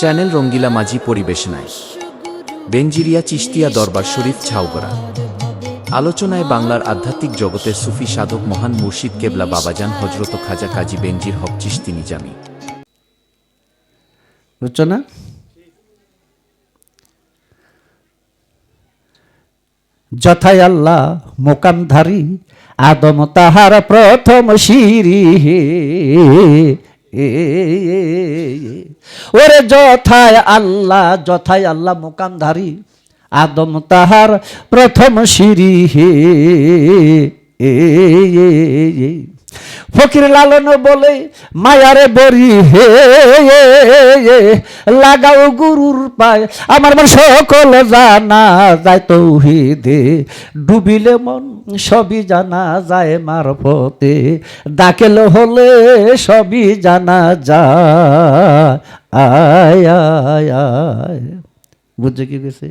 Channel রঙ্গিলা মাঝি পরিবেশনায় বেঞ্জিরিয়া চিস্তিয়া দরবার শরীফ ছাউগড়া আলোচনায় বাংলার আধ্যাত্মিক জগতের সুফি সাধক মহান মুর্শিদ কেবলা বাবাজান হজরত খাজা কাজী বেঞ্জির হক চিস্তি নিজামী বুঝছ না যথায় আল্লাহ মোকামধারী আদম তাহার প্রথম শিরি ওরে যথায় আল্লাহ যথায় আল্লাহ মোকামধারী। আদম তাহার প্রথম সিঁড়ি হে। ফকির লালন বলে, মায়ারে বরি হে, লাগাও গুরুর পায়। আমার মন সকল জানা যায় তৌহিদে, ডুবিলে মন সবই জানা যায় মারফতে। ডাকেল হলে সবই জানা যায়। আয় আয় আয়। বুঝছে কি গেছে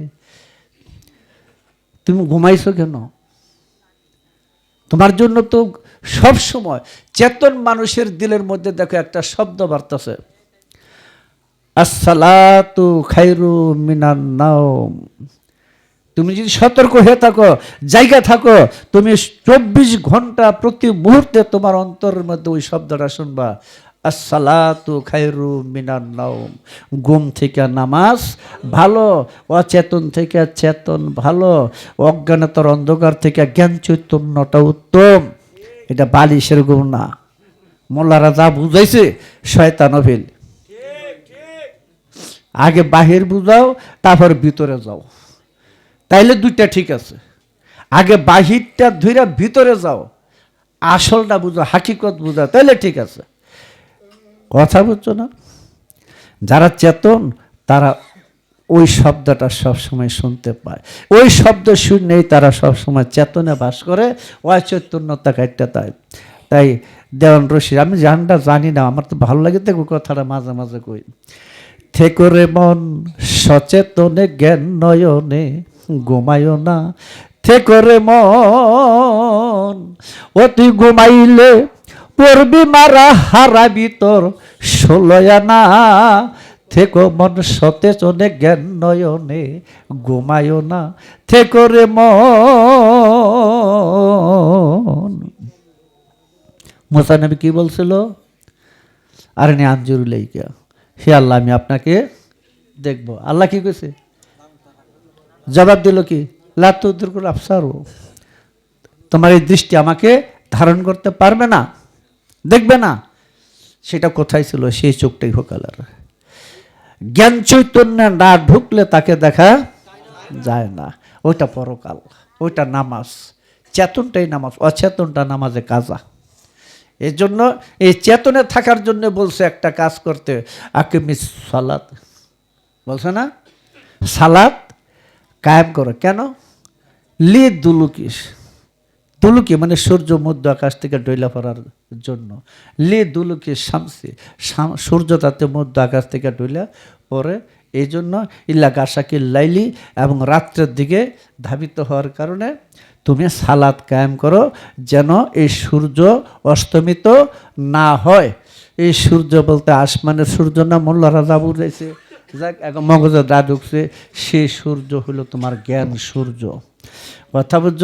তুমি ঘুমাইছো কেন? তোমার জন্য তো সব সময় চেতন মানুষের দিলের মধ্যে দেখো একটা শব্দ বার্তাছে আসসালাতু খাইরু মিনান নাওম। তুমি যদি সতর্ক হয়ে থাকো, জায়গা থাকো, তুমি চব্বিশ ঘণ্টা প্রতি মুহূর্তে তোমার অন্তরের মধ্যে ওই শব্দটা শুনবা। আসসালাতু খাইরু মিনান নাওম। ঘুম থেকে নামাজ ভালো, অচেতন থেকে চেতন ভালো, অজ্ঞানতার অন্ধকার থেকে জ্ঞান চৈতন্যটা উত্তম। এটা বালিশের গুণ না। মোল্লারা যা বুঝাইছে, শয়তান অভিল আগে বাহির বুঝাও, তারপর ভিতরে যাও। তাইলে দুইটা ঠিক আছে। আগে বাহিরটা ধইরা ভিতরে যাও। আসলটা বুঝো হাকিকত বুঝাও, তাইলে ঠিক আছে। কথা বুঝছ না? যারা চেতন, তারা ওই শব্দটা সবসময় শুনতে পায়। ওই শব্দ শুনলেই তারা সবসময় চেতনে বাস করে, অচৈতন্যতা কাটতে তাই তাই দেওয়ান রশিদ, আমি জানটা জানি না, আমার তো ভালো লাগে দেখো কথাটা মাঝে মাঝে কই। থেকরে মন, সচেতনে জ্ঞান নয়নে ঘুমায়ও না। থেকরে মন, অতি ঘুমাইলে পড়বি মারা হারাবি তোর ষোলয়ানা। থেকো মন সতেজনে জ্ঞান নয়নে ঘুমায়ও না। থেকো রে মন। মোসানবী কি বলছিল? আরে নে আঞ্জুরুলাইকা হে আল্লাহ, আমি আপনাকে দেখব। আল্লাহ কি কইছে? জবাব দিল কি? লাতুদ্দুর আফসারও তোমার এই দৃষ্টি আমাকে ধারণ করতে পারবে না? দেখবে না। সেটা কোথায় ছিল? সেই চোখটাই হোকালার জ্ঞান চৈতন্য না ঢুকলে তাকে দেখা যায় না। ওইটা পরকাল, ওইটা নামাজ। চেতনটাই নামাজ, অচেতনটা নামাজে কাজা। এর জন্য এই চেতনে থাকার জন্য বলছে একটা কাজ করতে আকিমিস সালাত। বলছে না? সালাত কায়েম করো। কেন? লি দুলুকিস দুলুকি মানে সূর্য মধ্য আকাশ থেকে ডইলা পড়ার জন্য। লে দুলুকি শামসি, শাম- সূর্য তাতে মধ্য আকাশ থেকে ডইলা পরে এই জন্য ইল্লা গাছাকি লাইলি এবং রাত্রের দিকে ধাবিত হওয়ার কারণে তুমি সালাদ কায়েম করো যেন এই সূর্য অস্তমিত না হয়। এই সূর্য বলতে আসমানের সূর্য না, মোল্লা রাজা বুঝাইছে। যাক, এখন মগজে দা ঢুকছে সেই সূর্য হলো তোমার জ্ঞান সূর্য। কথা বুঝছ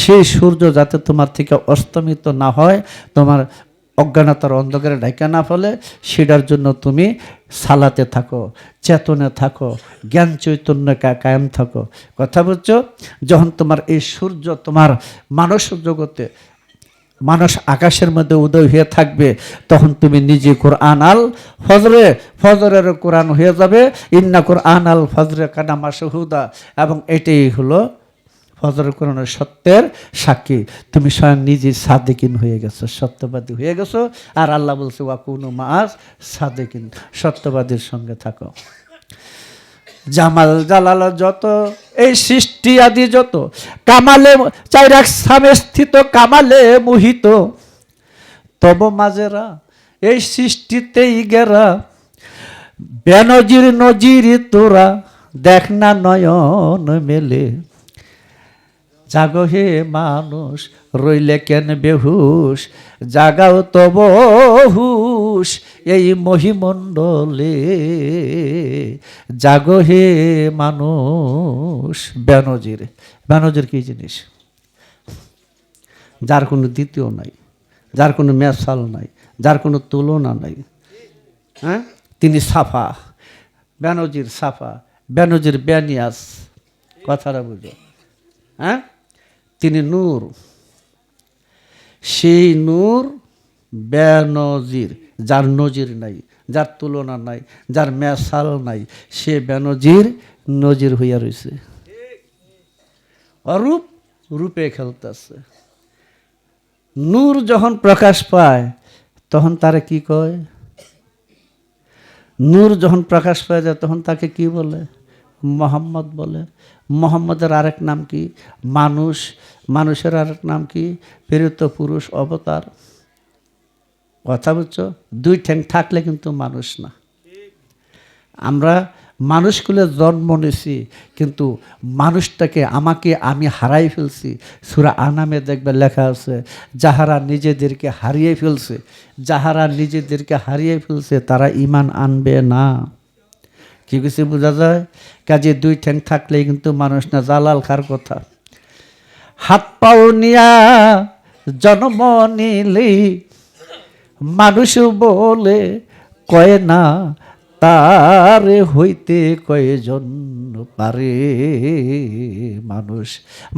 সেই সূর্য যাতে তোমার থেকে অস্তমিত না হয়, তোমার অজ্ঞানতার অন্ধকারে ঢাকা না ফলে, সেটার জন্য তুমি সালাতে থাকো, চেতনে থাকো, জ্ঞান চৈতন্য কায়েম থাকো। কথা বুঝছ যখন তোমার এই সূর্য তোমার মানস জগতে মানুষ আকাশের মধ্যে উদয় হয়ে থাকবে, তখন তুমি নিজে কোরআন আল ফজরে, ফজরের কোরআন হয়ে যাবে। ইন্না কোরআন আল ফজরে কানা মাসহুদা এবং এটাই হলো ফজর কোরআনের সত্যের সাক্ষী। তুমি স্বয়ং নিজে সাদেকিন হয়ে গেছো, সত্যবাদী হয়ে গেছো। আর আল্লাহ বলছে, ওয়াকুনু মাস সাদেকিন, সত্যবাদীর সঙ্গে থাকো। জামাল জালাল যত, এই সৃষ্টি আদি যত, কামালে চাইরাক সামে স্থিত, কামালে মোহিত। তব মাঝেরা, এই সৃষ্টিতেই গেরা, বেনজির নজির তোরা, দেখ না নয়ন মেলে। জাগো হে মানুষ, রইলে কেন বেহুশ? জাগাও তব হুশ এই মহিমণ্ডলে। জাগো হে মানুষ ব্যানজির ব্যানজির কি জিনিস? যার কোনো দ্বিতীয় নাই, যার কোনো মেসাল নাই, যার কোনো তুলনা নাই। হ্যাঁ? তিনি সাফা। ব্যানজির সাফা। ব্যানজির ব্যানিয়াস। কথাটা বুঝো। হ্যাঁ? তিনি নূর। সেই নূর ব্যানজির যার নজির নাই, যার তুলনা নাই, যার মেসাল নাই, সে ব্যানজির নজির হইয়া রয়েছে অরূপ রূপে খেলতেছে। নূর যখন প্রকাশ পায়, তখন তারে কি কয়? নূর যখন প্রকাশ পায় যায় তখন তাকে কি বলে? মোহাম্মদ বলে। মোহাম্মদের আরেক নাম কি? মানুষ। মানুষের আরেক নাম কি? প্রেরিত পুরুষ অবতার। কথা বুঝছ? দুই ঠ্যাং থাকলে কিন্তু মানুষ না। আমরা মানুষগুলো জন্ম নিছি, কিন্তু মানুষটাকে আমাকে আমি হারাই ফেলছি। সুরা আনামে দেখবে লেখা আছে, যাহারা নিজেদেরকে হারিয়ে ফেলছে, যাহারা নিজেদেরকে হারিয়ে ফেলছে, তারা ইমান আনবে না। কি কিছু বোঝা যায়? কাজে দুই ঠ্যাং থাকলেই কিন্তু মানুষ না জালাল খার কথা। হাত পাও নিয়া জন্ম নিলি, মানুষ বলে কয় না, তারে হইতে কয়জন পারে মানুষ?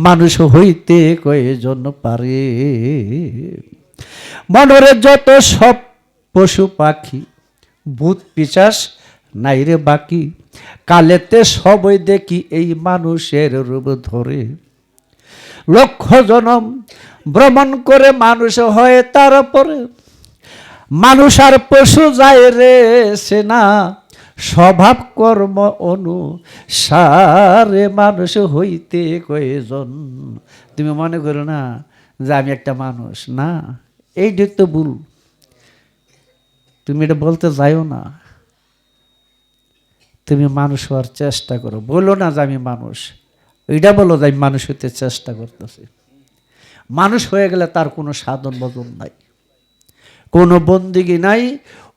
মানুষ হইতে কয়জন পারে? মনরে যত সব পশু পাখি, ভূত পিচাস নাই রে বাকি। কালেতে সবই দেখি এই মানুষের রূপ ধরে। লক্ষ জনম ভ্রমণ করে মানুষ হয় তারপরে মানুষ আর পশু যায় রে সেনা স্বভাব কর্ম অনুসারে মানুষ হইতে কয়জন? তুমি মনে করো না যে আমি একটা মানুষ? না এইটা তো ভুল। তুমি এটা বলতে যাইও না। তুমি মানুষ হওয়ার চেষ্টা করো। বলো না যে আমি মানুষ। এইটা বলো যে আমি মানুষ হইতে চেষ্টা করতেছি। মানুষ হয়ে গেলে তার কোনো সাধন বদন নাই। কোনো বন্দিগি নাই।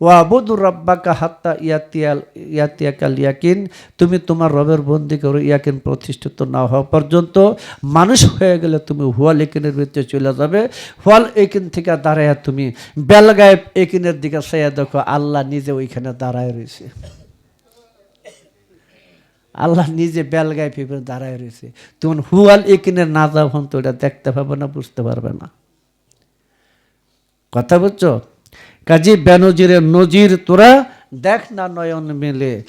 ও আবুদুর রব্বাকা হাত্তা ইয়াতিয়াল ইয়াতিয়াকাল ইয়াকিন তুমি তোমার রবের বন্দি করো, ইয়াকিন প্রতিষ্ঠিত না হওয়া পর্যন্ত। মানুষ হয়ে গেলে তুমি হুয়াল একিনের ভিতরে চলে যাবে। হুয়াল একিন থেকে দাঁড়ায় তুমি বেলগায়ে একিনের দিকে সেয়া দেখো, আল্লাহ নিজে ওইখানে দাঁড়ায় রয়েছে। আল্লাহ নিজে বেলগায় ফিরে দাঁড়ায় রয়েছে। তখন হুয়াল যাও তো ওটা দেখতে পাবে না, বুঝতে পারবে না। কথা বুঝছ? কাজী বেনজিরের নজির, তোরা দেখ না নয়ন মেলে।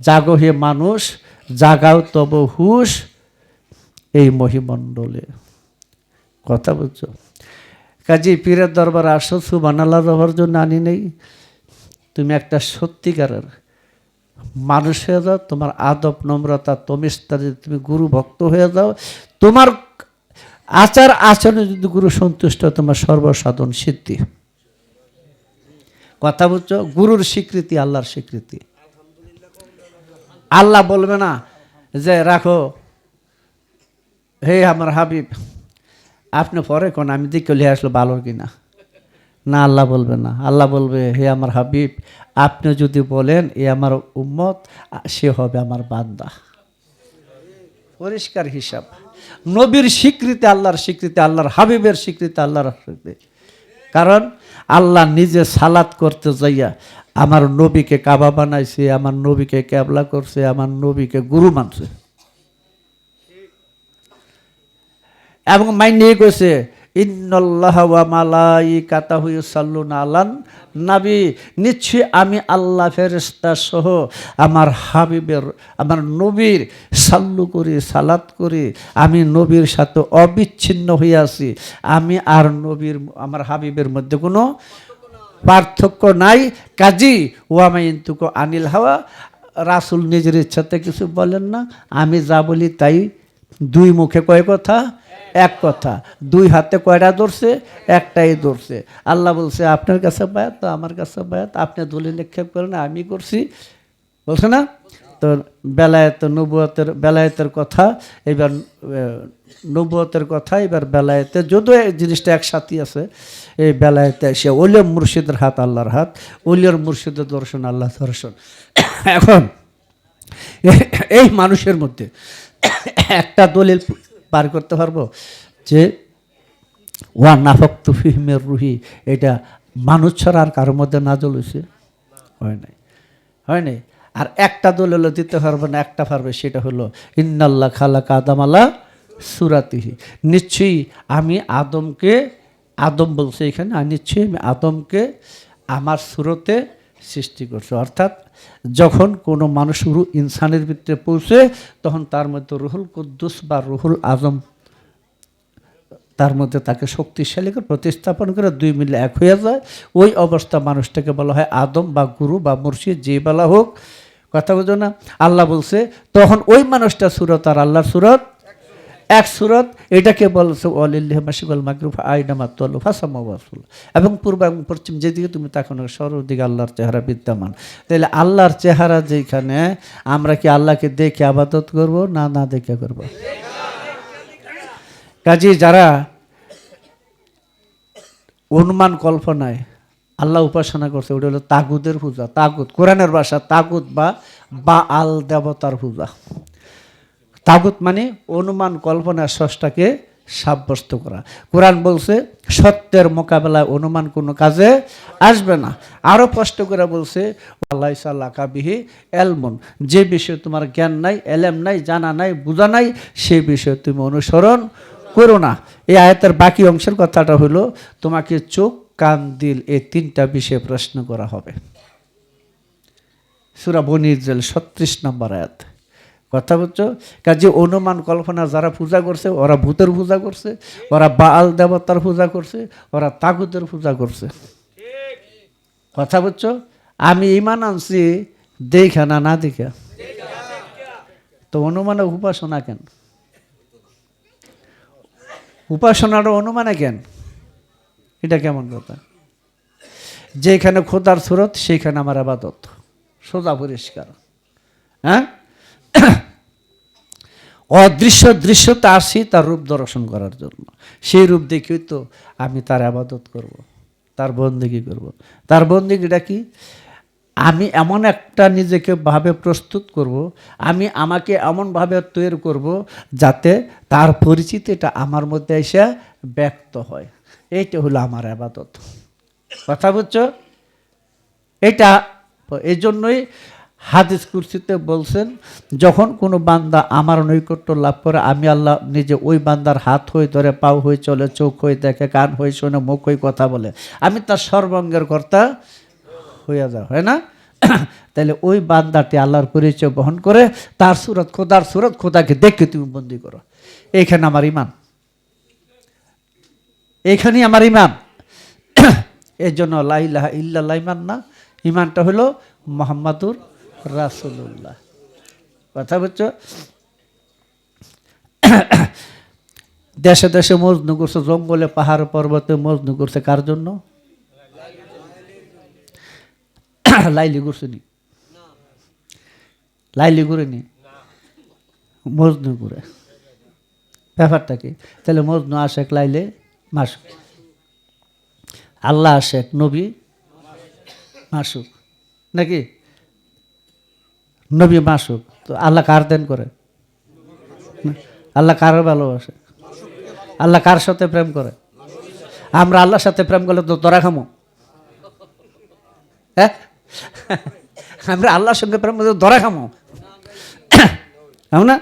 জাগো হে মানুষ, জাগাও তব হুশ এই মহিমণ্ডলে। কথা বুঝছ? কাজী পীরের দরবার আসো সুবানাল্লাহ রবার জন্য আনি নেই। তুমি একটা সত্যিকারের মানুষ হয়ে যাও তোমার আদব নম্রতা তমিস্তা যদি তুমি গুরু ভক্ত হয়ে যাও। তোমার আচার আচরণে যদি গুরু সন্তুষ্ট তোমার সর্বসাধন সিদ্ধি। কথা বুঝছ? গুরুর স্বীকৃতি, আল্লাহর স্বীকৃতি। আল্লাহ বলবে না যে, রাখো। হে আমার হাবিব, আপনি পরে কোন, আমি দিকে লিয়ে আসলো ভালো কিনা? না, আল্লাহ বলবে না। আল্লাহ বলবে, হে আমার হাবিব আপনি যদি বলেন, এ আমার উম্মত, সে হবে আমার বান্দা। পরিষ্কার হিসাব। নবীর স্বীকৃতি আল্লাহর স্বীকৃতি, আল্লাহর হাবিবের স্বীকৃতি, আল্লাহর স্বীকৃতি কারণ আল্লাহ নিজে সালাত করতে যাইয়া আমার নবীকে কাবা বানাইছে, আমার নবীকে ক্যাবলা করছে, আমার নবীকে গুরু মানছে। এবং মাইনে কইছে ইন্নল্লাহ নাবি। নিশ্চয়ই আমি আল্লাহ ফেরেশতা সহ আমার হাবিবের, আমার নবীর সাল্লু করি, সালাত করি, আমি নবীর সাথে অবিচ্ছিন্ন হয়ে আছি। আমি আর নবীর, আমার হাবিবের মধ্যে কোনো পার্থক্য নাই। কাজী ওয়ামাইন্তুক আনিল হাওয়া। রাসুল নিজের ইচ্ছাতে কিছু বলেন না। আমি যা বলি তাই দুই মুখে কয় কথা। এক কথা, দুই হাতে কয়টা ধরছে, একটাই ধরছে। আল্লাহ বলছে, আপনার কাছে বায়াত তো আমার কাছে বায়াত। আপনি দলিল নিক্ষেপ করেন, আমি করছি। বলছে না? তো বেলায়েত নবুয়তের, বেলায়েতের কথা, এবার নবুয়তের কথা, এবার বেলায়েতে, যদিও জিনিসটা একসাথে আছে, এই বেলায়েতে সে ওলিয় মুর্শিদের হাত আল্লাহর হাত, ওলিয়র মুর্শিদের দর্শন আল্লাহ দর্শন। এখন, এই মানুষের মধ্যে একটা দলিল পার করতে পারব? যে, ওয়া নাফক তুফিহমের রুহি এটা মানুষ ছাড়া আর কারোর মধ্যে নাজল হয়েছে হয় নাই। হয় নাই? আর একটা দলিল দিতে পারবে না, একটা পারবে, সেটা হলো, ইন্নাল্লাহ খালাক আদম আলা সুরাতিহি নিশ্চয়ই আমি আদমকে, আদম বলছে এখানে, আর নিশ্চয়ই আমি আদমকে আমার সুরতে সৃষ্টি করছে। অর্থাৎ যখন কোনো মানুষ রু ইনসানের ভিতরে পৌঁছে, তখন তার মধ্যে রুহুল কুদ্দুস বা রুহুল আজম তার মধ্যে তাকে শক্তিশালী করে প্রতিস্থাপন করে দুই মিলে এক হয়ে যায়। ওই অবস্থা মানুষটাকে বলা হয় আদম বা গুরু বা মুর্শিদ, যে বলা হোক। কথা বোঝো না? আল্লাহ বলছে, তখন ওই মানুষটা সুরত আর আল্লাহর সুরত এক সুরত, এটাকে বলছে অলিল্লাহ মাসিবুল মাকরুফ আইনামা তোল ফাসামাবাসুল এবং পূর্ব এবং পশ্চিম যেদিকে তুমি তাকানো সর্বদিকে আল্লাহর চেহারা বিদ্যমান। তাহলে আল্লাহর চেহারা যেখানে, আমরা কি আল্লাহকে দেখে আবাদত করব না না দেখে করব? কাজে যারা অনুমান কল্পনায় আল্লাহ উপাসনা করছে, ওটা হলো তাগুদের পূজা। তাগুদ, কোরআনের ভাষা তাগুদ বা বা আল দেবতার পূজা। তাগুত মানে অনুমান, কল্পনা, স্রষ্টাকে সাব্যস্ত করা। কোরআন বলছে, সত্যের মোকাবেলায় অনুমান কোনো কাজে আসবে না। আরও স্পষ্ট করে বলছে আল্লাহ কাবিহি এলমন, যে বিষয়ে তোমার জ্ঞান নাই, এলেম নাই, জানা নাই, বোঝা নাই, সে বিষয়ে তুমি অনুসরণ করো না। এই আয়াতের বাকি অংশের কথাটা হলো, তোমাকে চোখ, কান, দিল এই তিনটা বিষয়ে প্রশ্ন করা হবে। সুরা ইসরায়েল ছত্রিশ নম্বর আয়াত। কথা বলছো কাজে অনুমান কল্পনা যারা পূজা করছে, ওরা ভূতের পূজা করছে, ওরা বাল দেবতার পূজা করছে, ওরা তাগুতের পূজা করছে। কথা বলছো আমি ইমান আনছি, দেখা না না দেখা। তো অনুমানে উপাসনা কেন? উপাসনার অনুমানে কেন? এটা কেমন কথা? যেখানে খোদার সুরত সেইখানে আমার আবাদত। সোজা পরিষ্কার। হ্যাঁ? অদৃশ্য দৃশ্য দৃশ্যতে আসি তার রূপ দর্শন করার জন্য সেই রূপ দেখেই তো আমি তার আবাদত করব। তার বন্দিগি করব। তার বন্দিগিটা কি আমি এমন একটা নিজেকে ভাবে প্রস্তুত করব। আমি আমাকে এমনভাবে তৈরি করব যাতে তার পরিচিতিটা আমার মধ্যে এসে ব্যক্ত হয় এইটা হলো আমার আবাদত কথা বুঝছ এটা, এই জন্যই হাদিস কুরসিতে বলছেন, যখন কোনো বান্দা আমার নৈকট্য লাভ করে, আমি আল্লাহ নিজে ওই বান্দার হাত হয়ে ধরে, পাও হয়ে চলে, চোখ হয়ে দেখে, কান হয়ে শোনে, মুখ হয়ে কথা বলে, আমি তার সর্বাঙ্গের কর্তা হইয়া যাও। হয় না? তাহলে ওই বান্দাটি আল্লাহর পরিচয় বহন করে, তার সুরত খোদার সুরত খোদাকে দেখে তুমি বন্দি করো। এইখানে আমার ইমান এইখানেই আমার ইমান এর জন্য লাইলাহা ইল্লাল্লাহ ইমান না। ইমানটা হলো মোহাম্মদুর রাসুল্লাহ কথা বুঝছ? দেশে দেশে মজনু করছে, জঙ্গলে পাহাড় পর্বতে মজনু করছে, কার জন্য? লাইলি করছে নি লাইলি করে নি মজনু করে। ব্যাপারটা কি? তাহলে মজনু আশেক, লাইলে মাসুক। আল্লাহ আশেক, নবী মাসুক। নাকি? নবী মাসুক, তো আল্লাহ কার দেন করে? আল্লাহ কার ভালোবাসে। আল্লাহ কার সাথে প্রেম করে? আমরা আল্লাহর সাথে প্রেম করলে তো তোরা খামো। হ্যাঁ? আমরা আল্লাহর সঙ্গে প্রেম করলে দরা খামো। না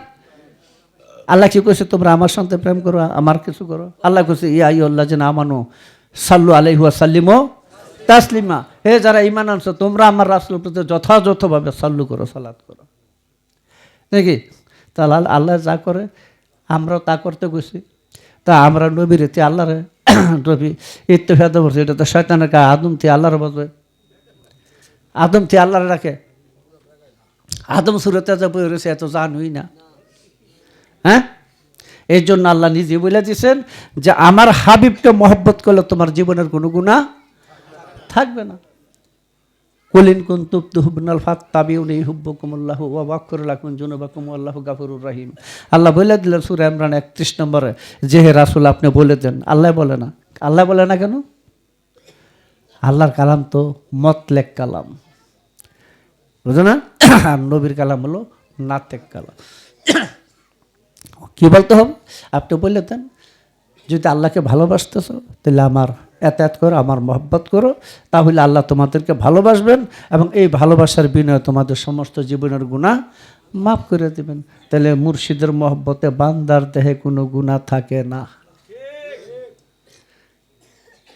আল্লাহ কি কইছে, তোমরা আমার সঙ্গে প্রেম করো, আমার কিছু করো? আল্লাহ কইছে, ইয়া আল্লাহ যেন আমানো সাল্লু আলাইহুয়া সাল্লিমো তাসলিমা। হে যারা ইমান আনছো, তোমরা আমার রাসুল প্রতি যথাযথভাবে সাল্লু করো সালাদ করো। নাকি তাহলে আল- আল্লাহ যা করে, আমরাও তা করতে গেছি তা আমরা নবীর এতে আল্লাহরে নবী ইত্তেফাদ করছি, এটা তো শয়তানের কা আদম তে আল্লাহর বলবে আদম তে আল্লাহর রাখে। আদম সুরতে যা বই রয়েছে, এত জানুই না। হ্যাঁ? এই জন্য আল্লাহ নিজে বলে দিয়েছেন যে, আমার হাবিবকে মহব্বত করলে তোমার জীবনের কোনো গুণা থাকবে না। কুলিন কুন্তুব তুহবনাল ফাত, তাবিউনি হুব্বকুমুল্লাহ ওয়া ওয়াক্কর লাকুম জুনুবাকুম আল্লাহু গাফুরুর রাহিম। আল্লাহ বলে দিলেন সূরা ইমরান 31 নম্বরে, যে হে রাসূল, আপনি বলে দেন। আল্লাহ বলে না। আল্লাহ বলে না কেন? আল্লাহর কালাম তো মতলেক কালাম। বুঝো না? আর নবীর কালাম হলো নাতেক কালাম। কি বলতে হবে? আপনি বলে দেন, যদি আল্লাহকে ভালোবাসতেছ, তাহলে আমার এত করো, আমার মহব্বত করো, তাহলে আল্লাহ তোমাদেরকে ভালোবাসবেন এবং এই ভালোবাসার বিনয়ে তোমাদের সমস্ত জীবনের গুণা মাফ করে দেবেন। তাহলে মুর্শিদের মহব্বতে বান্দার দেহে কোনো গুণা থাকে না।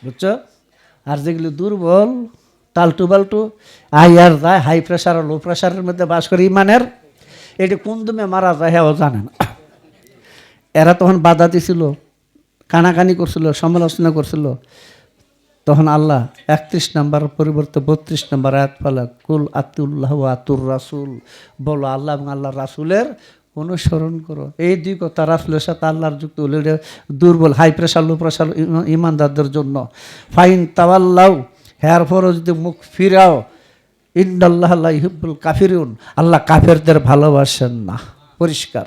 বুঝছ? আর যেগুলো দুর্বল টালটু বাল্টু, আই আর যায় হাই প্রেশার লো প্রেশারের মধ্যে বাস করে ইমানের, এটি কোন দমে মারা যায় হ্যাঁ ও জানে না। এরা তখন বাধা দিছিল, কানাকানি করছিল, সমালোচনা করছিল। তখন আল্লাহ একত্রিশ নাম্বার পরিবর্তে বত্রিশ নাম্বার আয়াত পালা, কুল আতুল্লাহ আতুর রাসুল। বলো আল্লাহ এবং আল্লাহ রাসুলের অনুসরণ করো। এই দুই কথা রাসুলের সাথে আল্লাহর যুক্ত হলে দুর্বল হাই প্রেশার লো প্রেশার ইমানদারদের জন্য। ফাইন তাওয়াল্লাও হেয়ার পরও যদি মুখ ফিরাও ইন্দাল্লাহ আল্লাহ হিব্বুল কাফিরুন। আল্লাহ কাফেরদের ভালোবাসেন না। পরিষ্কার।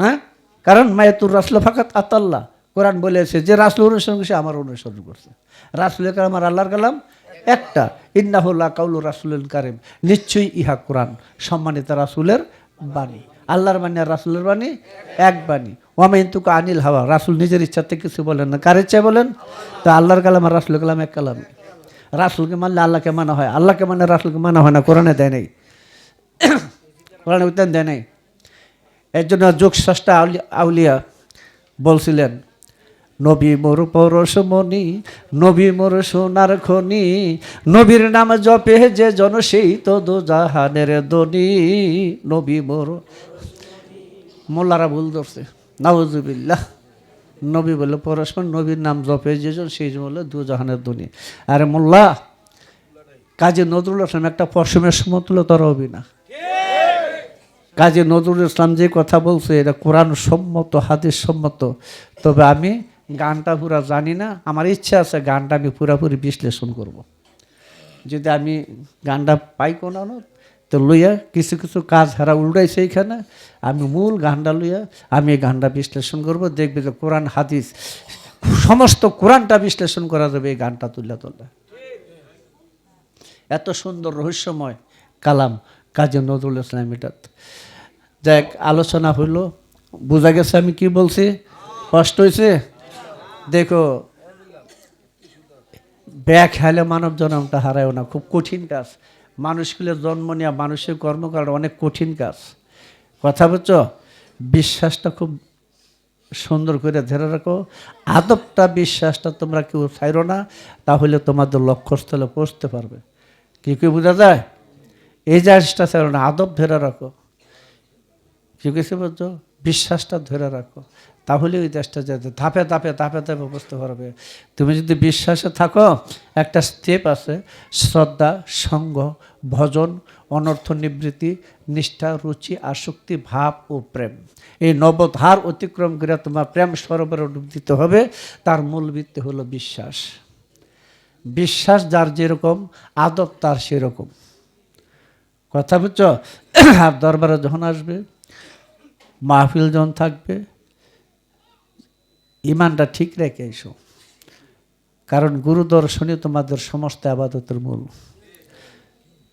হ্যাঁ? কারণ মায়াতুর রাসুল ফাকাত আতাল্লাহ। কোরআন বলেছে যে রাসুল অনুসরণ করছে আমার অনুসরণ করছে। রাসুলের কালাম আর আল্লাহর কালাম একটা। ইন্নাহুল্লাহ কাউল রাসুলের কারিম। নিশ্চয়ই ইহা কোরআন। সম্মানিত রাসুলের বাণী। আল্লাহর বাণী আর রাসুলের বাণী এক বাণী। ওয়ামাইন্তুকা আনিল হাওয়া। রাসুল নিজের ইচ্ছাতে কিছু বলেন না। কার ইচ্ছায় বলেন? তো আল্লাহর কালাম আর রাসুলের কালাম এক কালাম রাসুলকে মানলে আল্লাহকে মানা হয়। আল্লাহকে মানে রাসুলকে মানা হয় না। কোরআনে দেয় নেই। কোরআনে উত্তর দেয় নেই। এর জন্য যোগ ষষ্ঠা আউলিয়া বলছিলেন নবী মোর পরশমণি নবী মোর সোনার খনি, নবীর নাম জপে যে জন সেই তো দো জাহানের দনি নবী মোর, মোল্লারা ভুল ধরছে। নাউজুবিল্লাহ। নবী বলে পরশমণ নবীর নাম জপে যে জন সেই বলে দু জাহানের দনি আরে মোল্লা, কাজী নজরুল আসলাম একটা পশমের সমতুল্য তর হবি না কাজী নজরুল ইসলাম যে কথা বলছে, এটা কোরআন সম্মত, হাদিস সম্মত। তবে আমি গানটা পুরা জানি না, আমার ইচ্ছা আছে গানটা আমি পুরাপুরি বিশ্লেষণ করব। যদি আমি গানটা পাই কোনো তো লইয়া কিছু কিছু কাজ হারা উল্টাইছে এইখানে আমি মূল গানটা লইয়া আমি এই গানটা বিশ্লেষণ করব। দেখবে যে কোরআন, হাদিস, সমস্ত কোরআনটা বিশ্লেষণ করা যাবে এই গানটা তুলে তোলা এত সুন্দর রহস্যময় কালাম কাজী নজরুল ইসলাম এটাত। যাক, আলোচনা হইল বোঝা গেছে আমি কি বলছি? কষ্ট হয়েছে দেখো, ব্যাগ খেলে মানব জন্মটা হারায় না, খুব কঠিন কাজ। মানুষগুলোর জন্ম নেওয়া মানুষের কর্ম করা অনেক কঠিন কাজ। কথা বলছো বিশ্বাসটা খুব সুন্দর করে ধরে রাখো। আদবটা, বিশ্বাসটা তোমরা কেউ ছাইরো না, তাহলে তোমাদের লক্ষ্যস্থলে পৌঁছতে পারবে। কি কি বোঝা যায়? এই জিনিসটা ছাড়ো না, আদব ধরে রাখো। কি কিছু বলছো বিশ্বাসটা ধরে রাখো। তাহলে ওই দেশটা যেতে ধাপে ধাপে ধাপে ধাপে বুঝতে পারবে তুমি যদি বিশ্বাসে থাকো, একটা স্টেপ আছে, শ্রদ্ধা, সঙ্গ, ভজন, অনর্থ নিবৃত্তি, নিষ্ঠা, রুচি, আসক্তি, ভাব ও প্রেম। এই নবধার অতিক্রম করে তোমার প্রেম সরোবরে দিতে হবে। তার মূল ভিত্তি হলো বিশ্বাস। বিশ্বাস যার যেরকম, আদব তার সেরকম। কথা বুঝছ? আর দরবারে যখন আসবে মাহফিল যখন থাকবে ইমানটা ঠিক রেখে এসো। কারণ গুরু দর্শনই তোমাদের সমস্ত আবাদতের মূল।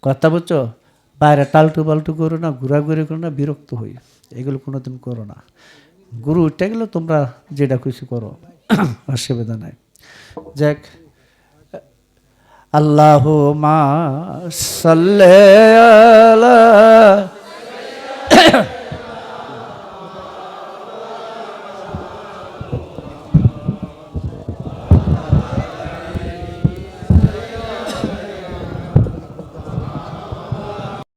কথা বুঝছ? বাইরে টালটু পাল্টু করো না, ঘোরাঘুরি করো না, বিরক্ত হই এগুলো কোনোদিন করো না। গুরু উঠে গেলে তোমরা যেটা খুশি করো। অসুবিধা নাই। যাক। আল্লাহ মা সাল্লে আলা